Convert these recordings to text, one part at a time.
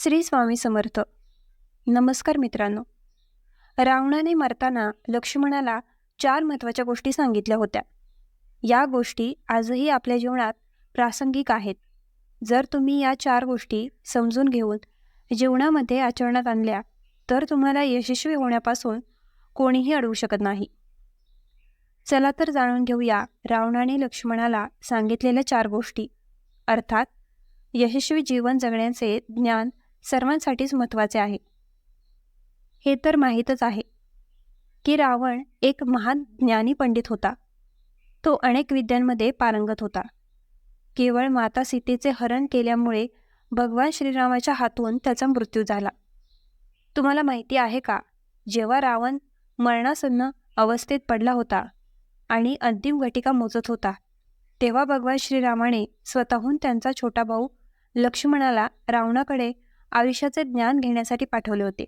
श्री स्वामी समर्थ. नमस्कार मित्रांनो. रावणाने मरताना लक्ष्मणाला चार महत्त्वाच्या गोष्टी सांगितल्या होत्या. या गोष्टी आजही आपल्या जीवनात प्रासंगिक आहेत. जर तुम्ही या चार गोष्टी समजून घेऊन जीवनामध्ये आचरणात आणल्या तर तुम्हाला यशस्वी होण्यापासून कोणीही अडवू शकत नाही. चला तर जाणून घेऊया रावणाने लक्ष्मणाला सांगितलेल्या चार गोष्टी. अर्थात यशस्वी जीवन जगण्याचे ज्ञान सर्वांसाठीच महत्त्वाचे आहे. हे तर माहीतच आहे की रावण एक महान ज्ञानी पंडित होता. तो अनेक विद्यांमध्ये पारंगत होता. केवळ माता सीतेचे हरण केल्यामुळे भगवान श्रीरामाच्या हातून त्याचा मृत्यू झाला. तुम्हाला माहिती आहे का जेव्हा रावण मरणासन्न अवस्थेत पडला होता आणि अंतिम घटिका मोजत होता तेव्हा भगवान श्रीरामाने स्वतःहून त्यांचा छोटा भाऊ लक्ष्मणाला रावणाकडे आयुष्याचे ज्ञान घेण्यासाठी पाठवले होते.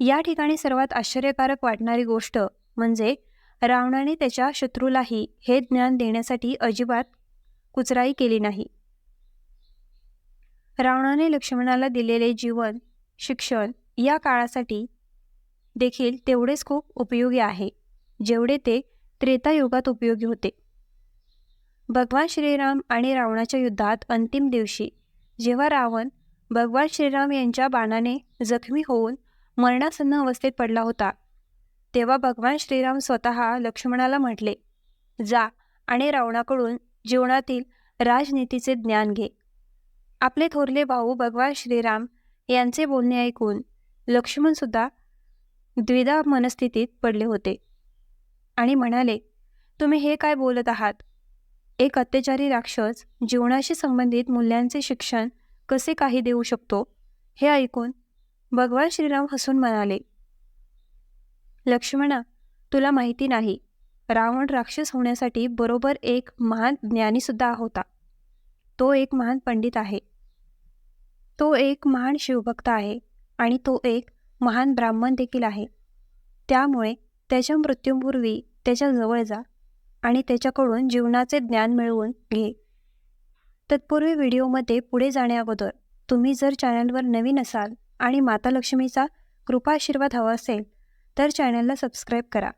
या ठिकाणी सर्वात आश्चर्यकारक वाटणारी गोष्ट म्हणजे रावणाने त्याच्या शत्रूलाही हे ज्ञान देण्यासाठी अजिबात कुचराई केली नाही. रावणाने लक्ष्मणाला दिलेले जीवन शिक्षण या काळासाठी देखील तेवढेच खूप उपयोगी आहे जेवढे ते त्रेतायुगात उपयोगी होते. भगवान श्रीराम आणि रावणाच्या युद्धात अंतिम दिवशी जेव्हा रावण भगवान श्रीराम यांच्या बाणाने जखमी होऊन मरणासन्न अवस्थेत पडला होता. तेव्हा भगवान श्रीराम स्वतः लक्ष्मणाला म्हटले जा आणि रावणाकडून जीवनातील राजनीतीचे ज्ञान घे. आपले थोरले भाऊ भगवान श्रीराम यांचे बोलणे ऐकून लक्ष्मणसुद्धा द्विधा मनस्थितीत पडले होते आणि म्हणाले तुम्ही हे काय बोलत आहात? एक अत्याचारी राक्षस जीवनाशी संबंधित मूल्यांचे शिक्षण कसे काही देऊ शकतो? हे ऐकून भगवान श्रीराम हसून म्हणाले लक्ष्मणा तुला माहिती नाही रावण राक्षस होण्यासाठी बरोबर एक महान ज्ञानीसुद्धा होता. तो एक महान पंडित आहे. तो एक महान शिवभक्त आहे आणि तो एक महान ब्राह्मण देखील आहे. त्यामुळे त्याच्या मृत्यूपूर्वी त्याच्याजवळ जा आणि त्याच्याकडून जीवनाचे ज्ञान मिळवून घे. तत्पूर्वी व्हिडिओमध्ये पुढे जाण्याअगोदर तुम्ही जर चॅनलवर नवीन असाल आणि माता लक्ष्मीचा कृपा आशीर्वाद हवा असेल तर चॅनलला सबस्क्राईब करा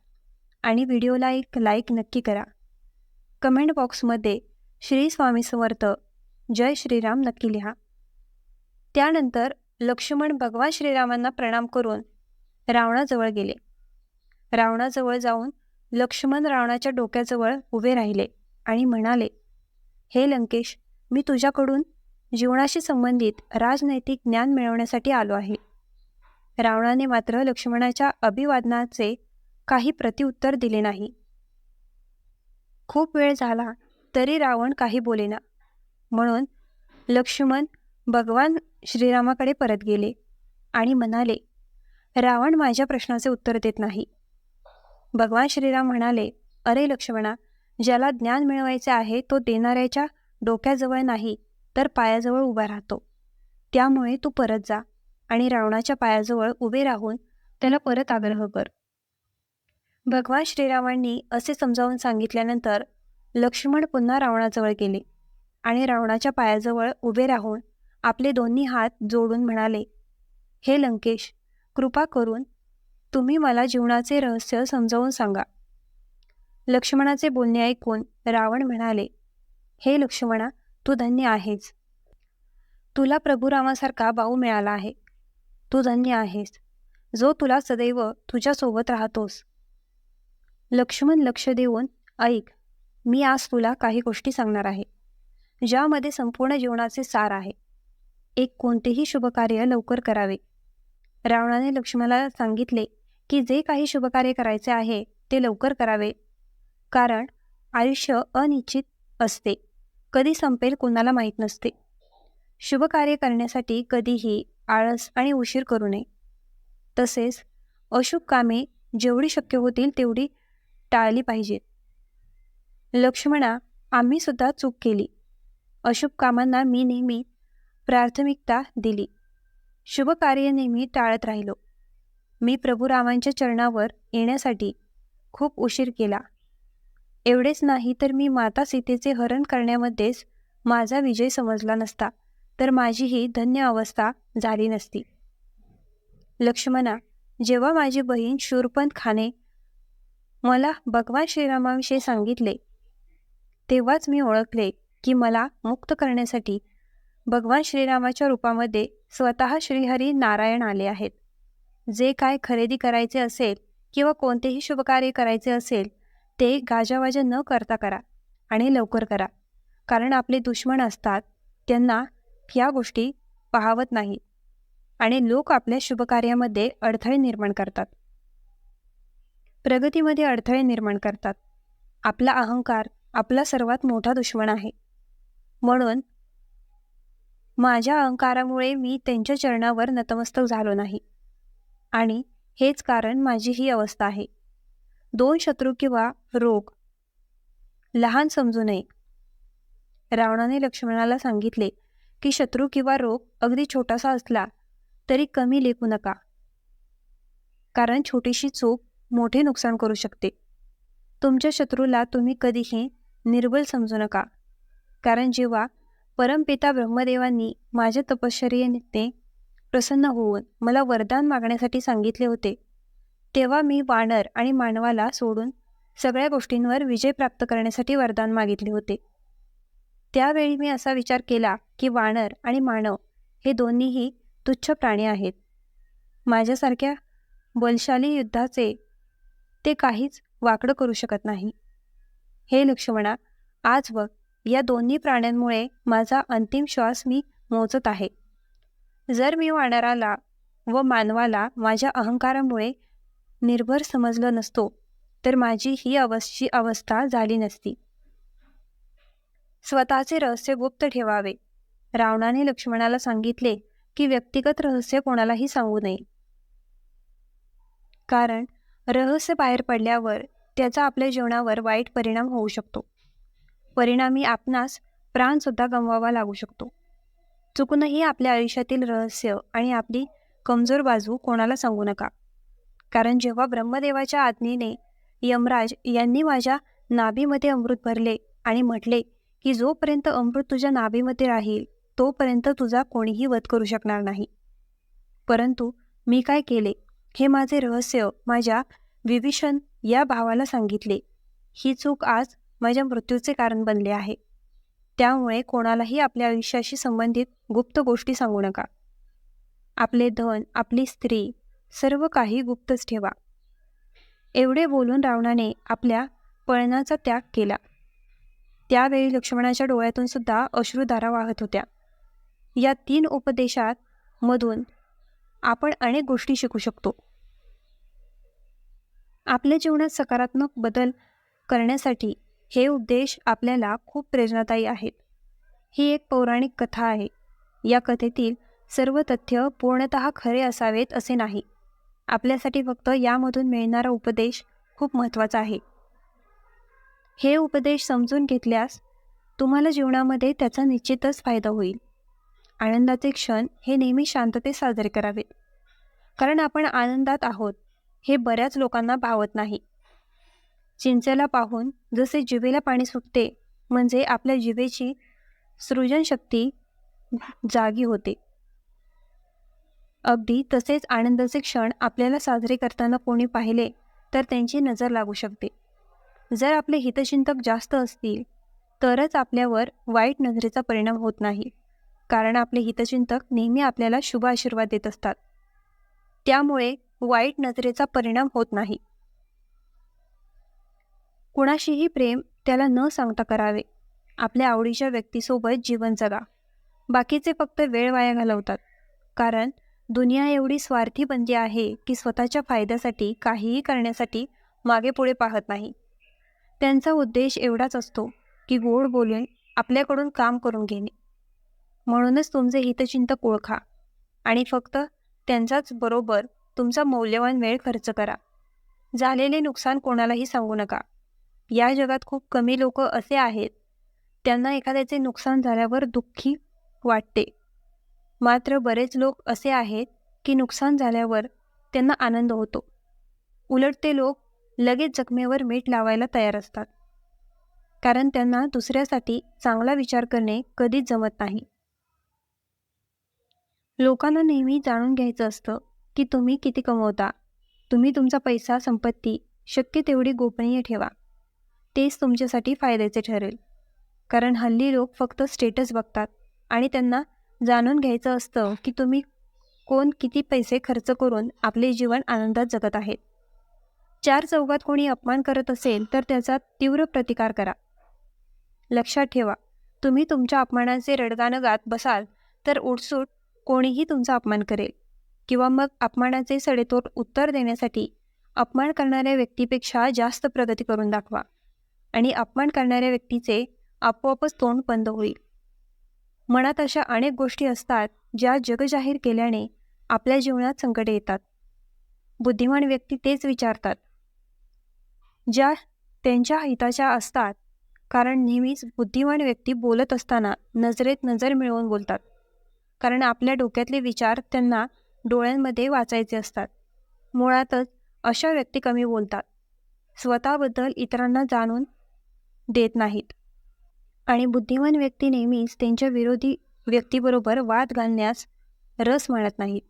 आणि व्हिडिओला एक लाईक नक्की करा. कमेंट बॉक्समध्ये श्री स्वामी समर्थ जय श्रीराम नक्की लिहा. त्यानंतर लक्ष्मण भगवान श्रीरामांना प्रणाम करून रावणाजवळ गेले. रावणाजवळ जाऊन लक्ष्मण रावणाच्या डोक्याजवळ उभे राहिले आणि म्हणाले हे लंकेश मी तुझ्याकडून जीवनाशी संबंधित राजनैतिक ज्ञान मिळवण्यासाठी आलो आहे. रावणाने मात्र लक्ष्मणाच्या अभिवादनाचे काही प्रतिउत्तर दिले नाही. खूप वेळ झाला तरी रावण काही बोलेना. म्हणून लक्ष्मण भगवान श्रीरामाकडे परत गेले आणि म्हणाले रावण माझ्या प्रश्नाचे उत्तर देत नाही. भगवान श्रीराम म्हणाले अरे लक्ष्मणा ज्याला ज्ञान मिळवायचे आहे तो देणाऱ्याच्या डोक्याजवळ नाही तर पायाजवळ उभा राहतो. त्यामुळे तू परत जा आणि रावणाच्या पायाजवळ उभे राहून त्याला परत आग्रह कर. भगवान श्रीरावांनी असे समजावून सांगितल्यानंतर लक्ष्मण पुन्हा रावणाजवळ गेले आणि रावणाच्या पायाजवळ उभे राहून आपले दोन्ही हात जोडून म्हणाले हे लंकेश कृपा करून तुम्ही मला जीवनाचे रहस्य समजावून सांगा. लक्ष्मणाचे बोलणे ऐकून रावण म्हणाले हे लक्ष्मणा तू धन्य आहेस. तुला प्रभू रामासारखा भाऊ मिळाला आहे. तू धन्य आहेस. जो तुला सदैव तुझ्यासोबत राहतोस. लक्ष्मण लक्ष देऊन ऐक मी आज तुला काही गोष्टी सांगणार आहे. ज्यामध्ये संपूर्ण जीवनाचे सार आहे. एक कोणतेही शुभकार्य लवकर करावे. रावणाने लक्ष्मणाला सांगितले की जे काही शुभकार्य करायचे आहे ते लवकर करावे. कारण आयुष्य अनिश्चित असते. कधी संपेल कोणाला माहीत नसते. शुभकार्य करण्यासाठी कधीही आळस आणि उशीर करू नये. तसेच अशुभ कामे जेवढी शक्य होतील तेवढी टाळली पाहिजेत. लक्ष्मणा आम्ही सुद्धा चूक केली. अशुभ कामांना मी नेहमी प्राथमिकता दिली. शुभ कार्य नेहमी टाळत राहिलो. मी प्रभू रामांच्या चरणावर येण्यासाठी खूप उशीर केला. एवढेच नाही तर मी माता सीतेचे हरण करण्यामध्येच माझा विजय समजला नसता तर माझी ही धन्य अवस्था झाली नसती. लक्ष्मणा जेव्हा माझी बहीण शूरपंत खाने मला भगवान श्रीरामाविषयी सांगितले तेव्हाच मी ओळखले की मला मुक्त करण्यासाठी भगवान श्रीरामाच्या रूपामध्ये स्वतः श्रीहरी नारायण आले आहेत. जे काय खरेदी करायचे असेल किंवा कोणतेही शुभकार्य करायचे असेल ते गाजावाजा न करता करा आणि लवकर करा. कारण आपले दुश्मन असतात त्यांना ह्या गोष्टी पाहावत नाही. आणि लोक आपल्या शुभकार्यामध्ये अडथळे निर्माण करतात. प्रगतीमध्ये अडथळे निर्माण करतात. आपला अहंकार आपला सर्वात मोठा दुश्मन आहे. म्हणून माझ्या अहंकारामुळे मी त्यांच्या चरणावर नतमस्तक झालो नाही. आणि हेच कारण माझी ही अवस्था आहे. दोन शत्रू किंवा रोग लहान समजू नये. रावणाने लक्ष्मणाला सांगितले की शत्रू किंवा रोग अगदी छोटासा असला तरी कमी लेखू नका. कारण छोटीशी चूक मोठे नुकसान करू शकते. तुमच्या शत्रूला तुम्ही कधीही निर्बल समजू नका. कारण जेव्हा परमपिता ब्रह्मदेवांनी माझ्या तपश्चर्येने प्रसन्न होऊन मला वरदान मागण्यासाठी सांगितले होते तेव्हा मी वानर आणि मानवाला सोडून सगळ्या गोष्टींवर विजय प्राप्त करण्यासाठी वरदान मागितले होते. त्यावेळी मी असा विचार केला की वानर आणि मानव हे दोन्हीही तुच्छ प्राणी आहेत. माझ्यासारख्या बलशाली युद्धाचे ते काहीच वाकडं करू शकत नाही. हे लक्ष्मणा आज व या दोन्ही प्राण्यांमुळे माझा अंतिम श्वास मी मोजत आहे. जर मी वानराला व मानवाला माझ्या अहंकारामुळे निर्भर समजलं नसतो तर माझी ही अवस्थी अवस्था झाली नसती. स्वतःचे रहस्य गुप्त ठेवावे. रावणाने लक्ष्मणाला सांगितले की व्यक्तिगत रहस्य कोणालाही सांगू नये. कारण रहस्य बाहेर पडल्यावर त्याचा आपल्या जीवनावर वाईट परिणाम होऊ शकतो. परिणामी आपणास प्राणसुद्धा गमवावा लागू शकतो. चुकूनही आपल्या आयुष्यातील रहस्य आणि आपली कमजोर बाजू कोणाला सांगू नका. कारण जेव्हा ब्रह्मदेवाच्या आज्ञेने यमराज यांनी माझ्या नाभीमध्ये अमृत भरले आणि म्हटले की जोपर्यंत अमृत तुझ्या नाभीमध्ये राहील तोपर्यंत तुझा कोणीही वध करू शकणार नाही. परंतु मी काय केले? हे माझे रहस्य माझ्या विभीषण या भावाला सांगितले. ही चूक आज माझ्या मृत्यूचे कारण बनले आहे. त्यामुळे कोणालाही आपल्या आयुष्याशी संबंधित गुप्त गोष्टी सांगू नका. आपले धन आपली स्त्री सर्व काही गुप्तच ठेवा. एवढे बोलून रावणाने आपल्या पळणाचा त्याग केला. त्यावेळी लक्ष्मणाच्या डोळ्यातून सुद्धा अश्रुधारा वाहत होत्या. या तीन उपदेशात मधून आपण अनेक गोष्टी शिकू शकतो. आपल्या जीवनात सकारात्मक बदल करण्यासाठी हे उपदेश आपल्याला खूप प्रेरणादायी आहेत. ही एक पौराणिक कथा आहे. या कथेतील सर्व तथ्य पूर्णत खरे असावेत असे नाही. आपल्यासाठी फक्त यामधून मिळणारा उपदेश खूप महत्त्वाचा आहे. हे उपदेश समजून घेतल्यास तुम्हाला जीवनामध्ये त्याचा निश्चितच फायदा होईल. आनंदाचे क्षण हे नेहमी शांततेत साजरे करावेत कारण आपण आनंदात आहोत हे बऱ्याच लोकांना भावत नाही. चिंचेला पाहून जसे जिभेला पाणी सुटते म्हणजे आपल्या जिभेची सृजनशक्ती जागी होते. अगदी तसेच आनंदाचे क्षण आपल्याला साजरे करताना कोणी पाहिले तर त्यांची नजर लागू शकते. जर आपले हितचिंतक जास्त असतील तरच आपल्यावर वाईट नजरेचा परिणाम होत नाही. कारण आपले हितचिंतक नेहमी आपल्याला शुभ आशीर्वाद देत असतात. त्यामुळे वाईट नजरेचा परिणाम होत नाही. कुणाशीही प्रेम त्याला न सांगता करावे. आपल्या आवडीच्या व्यक्तीसोबत जीवन जगा. बाकीचे फक्त वेळ वाया घालवतात. कारण दुनिया एवढी स्वार्थी बनली आहे की स्वतःच्या फायद्यासाठी काहीही करण्यासाठी मागे पुढे पाहत नाही. त्यांचा उद्देश एवढाच असतो की गोड बोलून आपल्याकडून काम करून घेणे. म्हणूनच तुमचे हितचिंतक ओळखा आणि फक्त त्यांचाच बरोबर तुमचा मौल्यवान वेळ खर्च करा. झालेले नुकसान कोणालाही सांगू नका. या जगात खूप कमी लोक असे आहेत. त्यांना एखाद्याचे नुकसान झाल्यावर दुःखी वाटते. मात्र बरेच लोक असे आहेत की नुकसान झाल्यावर त्यांना आनंद होतो. उलट ते लोक लगेच जखमेवर मीठ लावायला तयार असतात. कारण त्यांना दुसऱ्यासाठी चांगला विचार करणे कधीच जमत नाही. लोकांना नेहमी जाणून घ्यायचं असतं की तुम्ही किती कमवता. तुम्ही तुमचा पैसा संपत्ती शक्य तेवढी गोपनीय ठेवा. तेच तुमच्यासाठी फायद्याचे ठरेल. कारण हल्ली लोक फक्त स्टेटस बघतात आणि त्यांना जाणून घ्यायचं असतं की तुम्ही कोण किती पैसे खर्च करून आपले जीवन आनंदात जगत आहेत. चार चौघात कोणी अपमान करत असेल तर त्याचा तीव्र प्रतिकार करा. लक्षात ठेवा तुम्ही तुमच्या अपमानाचे रडगाणं गात बसाल तर उठसूट कोणीही तुमचा अपमान करेल. किंवा मग अपमानाचे सडेतोड उत्तर देण्यासाठी अपमान करणाऱ्या व्यक्तीपेक्षा जास्त प्रगती करून दाखवा. आणि अपमान करणाऱ्या व्यक्तीचे आपोआपच तोंड बंद होईल. मनात अशा अनेक गोष्टी असतात ज्या जगजाहीर केल्याने आपल्या जीवनात संकटे येतात. बुद्धिमान व्यक्ती तेच विचारतात. ज्या त्यांच्या हिताच्या असतात कारण नेहमीच बुद्धिमान व्यक्ती बोलत असताना नजरेत नजर मिळवून बोलतात. कारण आपल्या डोक्यातले विचार त्यांना डोळ्यांमध्ये वाचायचे असतात. मुळातच अशा व्यक्ती कमी बोलतात. स्वतःबद्दल इतरांना जाणून देत नाहीत. आणि बुद्धिमान व्यक्ती नेहमीच त्यांच्या विरोधी व्यक्तीबरोबर वाद घालण्यास रस मानत नाहीत.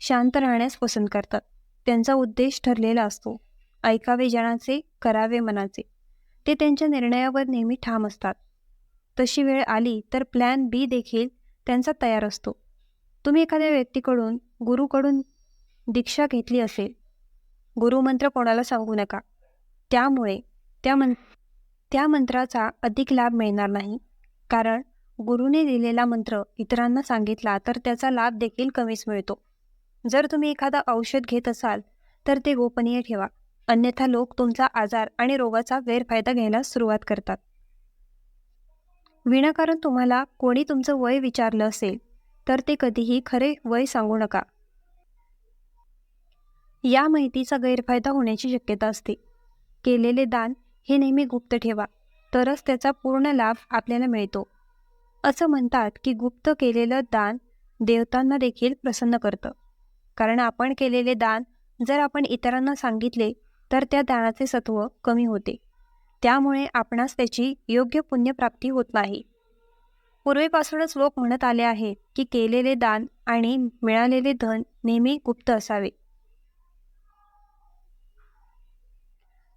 शांत राहण्यास पसंत करतात. त्यांचा उद्देश ठरलेला असतो. ऐकावे जनाचे करावे मनाचे. ते त्यांच्या निर्णयावर नेहमी ठाम असतात. तशी वेळ आली तर प्लॅन बी देखील त्यांचा तयार असतो. तुम्ही एखाद्या व्यक्तीकडून गुरुकडून दीक्षा घेतली असेल. गुरुमंत्र कोणाला सांगू नका. त्यामुळे त्या मं त्या मंत्राचा अधिक लाभ मिळणार नाही. कारण गुरुने दिलेला मंत्र इतरांना सांगितला तर त्याचा लाभ देखील कमीच मिळतो. जर तुम्ही एखादं औषध घेत असाल तर ते गोपनीय ठेवा. अन्यथा लोक तुमचा आजार आणि रोगाचा गैरफायदा घ्यायला सुरुवात करतात. विनाकारण तुम्हाला कोणी तुमचं वय विचारलं असेल तर ते कधीही खरे वय सांगू नका. या माहितीचा गैरफायदा होण्याची शक्यता असते. केलेले दान हे नेहमी गुप्त ठेवा. तरच त्याचा पूर्ण लाभ आपल्याला मिळतो. असं म्हणतात की गुप्त केलेलं दान देवतांना देखील प्रसन्न करतं. कारण आपण केलेले दान जर आपण इतरांना सांगितले तर त्या दानाचे सत्व कमी होते. त्यामुळे आपणास त्याची योग्य पुण्यप्राप्ती होत नाही. पूर्वीपासूनच लोक म्हणत आले आहेत की केलेले दान आणि मिळालेले धन नेहमी गुप्त असावे.